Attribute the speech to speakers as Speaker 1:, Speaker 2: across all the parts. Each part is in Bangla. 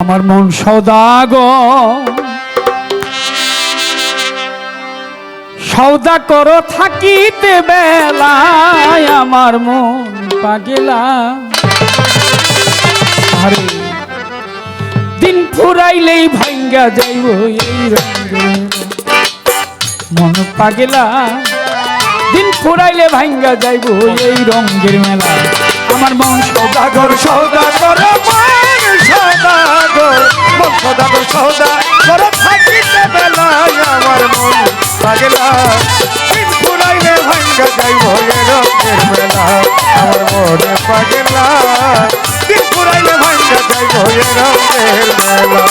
Speaker 1: আমার মন সদাগ সৌদা করো থাকিতে বেলায় আমার মন পাগেলা। দিন ফুরাইলেই ভাঙ্গা যাইব এই রঙের মন পাগেলা, দিন ফুরাইলে ভাঙ্গা যাইব এই রঙের মেলা আমার মন সদাগর সদাগর
Speaker 2: পাগলা দিন ফুরাইলে ভাঙ্গা যাইব এ রঙের মেলা। আমার মনে পাগলা দিন ফুরাইলে ভাঙ্গা যাইব এ রঙের মেলা।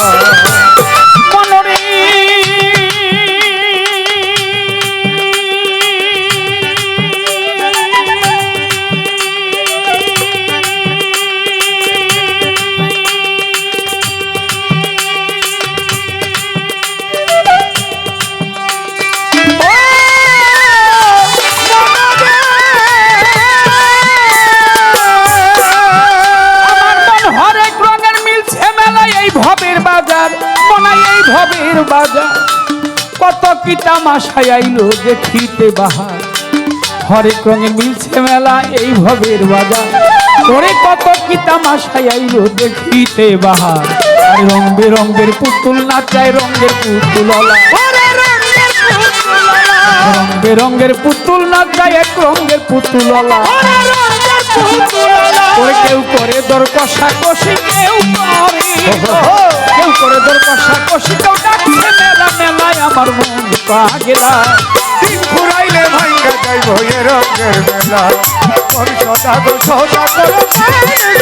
Speaker 1: কি তামাশায় আইলো দেখিতে বাহার। হরেক রঙের মিলছে মেলা এই ভবের বাজার। তোরে কত কি তামাশায় আইলো দেখিতে বাহার। আর রং বেরঙ্গের পুতুল নাচায় রঙের পুতুল রং বেরঙ্গের পুতুল নাচায় এক রঙের পুতুল ওরে কেউ করে দর কষা কষি কেউ করে। কেউ করে দর কষা কষি কেউ ডাকছে মেলায় আমার মন পাগলা।
Speaker 2: দিন ফুরাইলে ভাঙ্গা যাইব এ রঙের মেলা। মন সদাগর সদাগর মন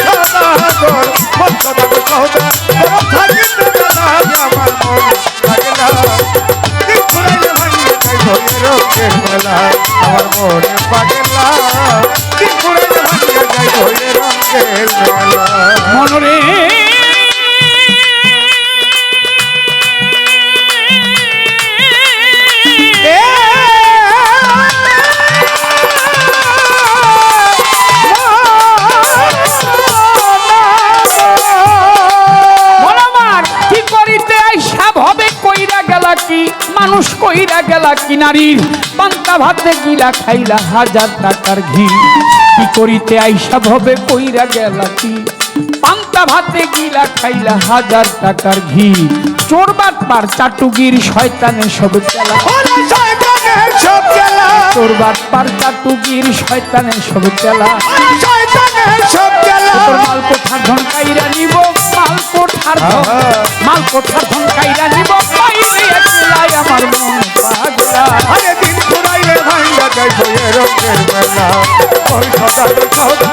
Speaker 2: সদাগর মন সদাগর সদাগর থাকিতে বেলায় আমার মন পাগলা। দিন ফুরাইলে ভাঙ্গা যাইব এ রঙের মেলা। আমার মনে পাগলা। দিন ফুরাইলে ভাঙ্গা যাইব এ রঙের মেলা।
Speaker 1: মনরে মন কইরা গেলা কি নারীর পান্তা ভাতে গিলা খাইলা হাজার টাকার ঘি। কি করিতে আইসা ভবে কইরা গেলা কি? পান্তা ভাতে গিলা খাইলা হাজার টাকার ঘি। চোর বাটপার চাটুগির শয়তানের সব
Speaker 2: শয়তানের সব গেলা।
Speaker 1: চোর বাটপার চাটুগির শয়তানের সব চেলা
Speaker 2: ওরে শয়তানের সব
Speaker 1: তোর মাল কোঠার ধন কাইরা নিব মাল কোঠার ধন মাল কোঠার ধন কাইরা নিব
Speaker 2: এ রঙের মেলা। ওই সদাগর সদা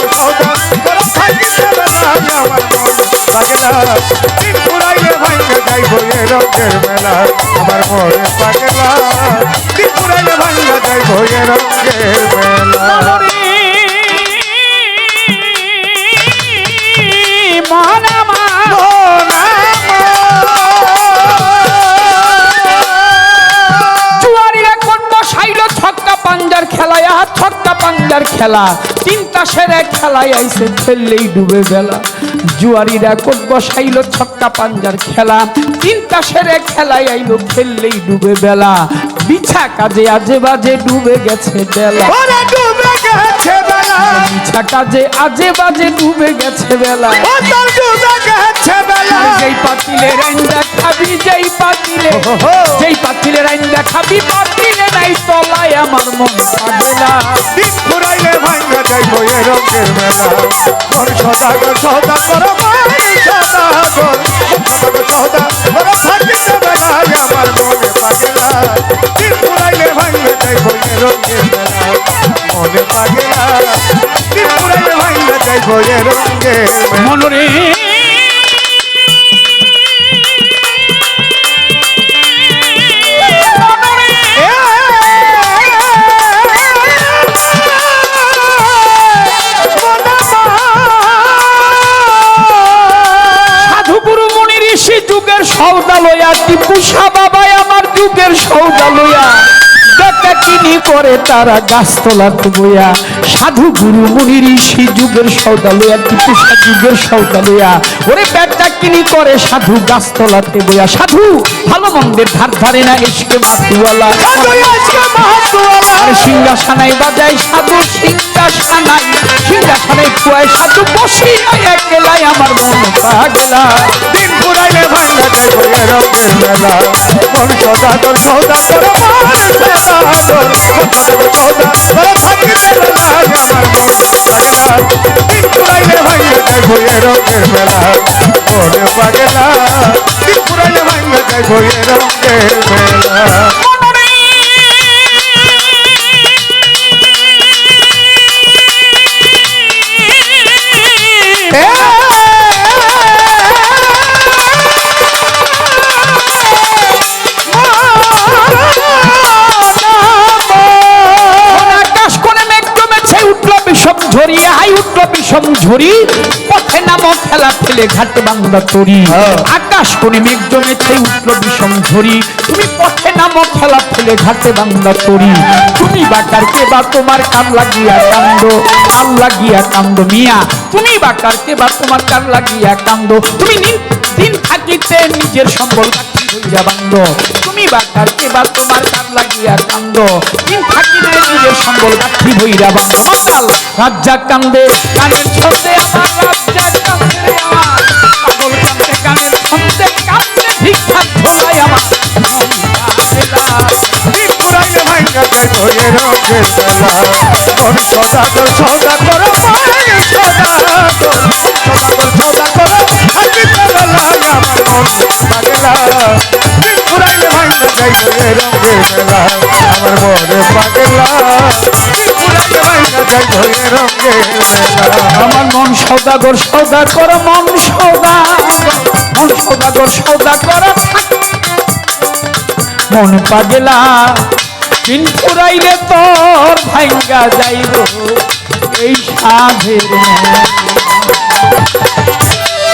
Speaker 2: করো সদা থাকিতে আমার মন পাগলা। দিন রঙের মেলা আমার মনে পাগলা। যাইব এ
Speaker 1: পাঞ্জার খেলা তিনটা সেরে খেলায় আইসে ফেললেই ডুবে বেলা। জুয়ারিরা কোন বসাইল ছক্কা পাঞ্জার খেলা তিনটা সেরে খেলায় আইলো ফেললেই ডুবে বেলা। বিছা কাজে আজে বাজে ডুবে গেছে বেলা।
Speaker 2: ডুবে গেছে বেলা।
Speaker 1: বিছা কাজে আজে বাজে ডুবে গেছে বেলা।
Speaker 2: ডুবে গেছে বেলা।
Speaker 1: যেই পাতিলে রাইন্দা খাবি যেই পাতিলে যেই পাতিলে রাইন্দা খাবি পাতিলে নাই তলায় আমার মন পাগলা
Speaker 2: দিন ফুরাইলে ভাঙ্গা যাইব এ রঙের মেলা। মন সদাগর সদা করো মন সদাগর সদাগর সদা করো থাকিতে বেলায় আমার মনে পাগলা দিন ফুরাইলে ভাঙ্গা যাইব এ রঙের মেলা। মনে পাগলা দিন ফুরাইলে ভাঙ্গা যাইব এ রঙের মেলা।
Speaker 1: মনরে ঋষি যুগের টিপু বাবাই আমার যুগের সৌদা লইয়া দেখা কিনি করে তারা গাছতলাতে বইয়া সাধু গুরু মুনি ঋষি যুগের সৌদা লইয়া টিপুষা যুগের সৌদা লইয়া ওরে ব্যাগটা কিনি করে সাধু গাছতলাতে বইয়া সাধু ভালো মন্দের ধার ধারে না এসকে মাতুয়ালা। সিংহাসানাই বাজাই সাধু সিংহাসানাই সিংহাসানাই কুয়ায় সাধু। বসি একলাই আমার মন পাগলা
Speaker 2: রঙের মেলা। মন সদা তোর সৌদা তোর মন সদা তোর সৌদা তোর থাকিতে লাগে আমার মেলা। মেলা।
Speaker 1: বিষম পথে নামো খেলা ফেলে ঘাট বাংলা তরি।
Speaker 2: হ্যাঁ।
Speaker 1: আকাশ করে মেঘ জমেছে উঠল বিষম ঝরি তুমি পথে নামো খেলা ফেলে ঘাটে বাংলা তরি। তুমি বাকার কে বা তোমার কান লাগিয়া কান্দ কান লাগিয়া কান্দ মিয়া। তুমি বাকার কে বা তোমার কান লাগিয়া কান্দ। তুমি দিন থাকিতে নিজের সম্বল হইয়া বান্দ। তুমি বাকার কে বা তোমার কান লাগিয়া কান্দ। দিন নিজের সম্বল কাঠি হইয়া বান্দ মাতাল রাজ্জা কান্দে। কানের ছন্দে আমার রাজ্জা কান্দে আমার। পাগল কান্দে কানের ছন্দে কান্দে ধোলাই আমার
Speaker 2: পুরাইলে ভাঙ্গা সদা সদা সদা সদা আমার। মন পাগলা আমার মনে পুরাইলে রঙের মেলা
Speaker 1: আমার মন সৌদাগর সৌদাগর সৌদা মন সৌদাগর সৌদাগর মন পাগলা, দিন ফুরাইলে তোর ভাঙ্গা যাইব এই সাধের।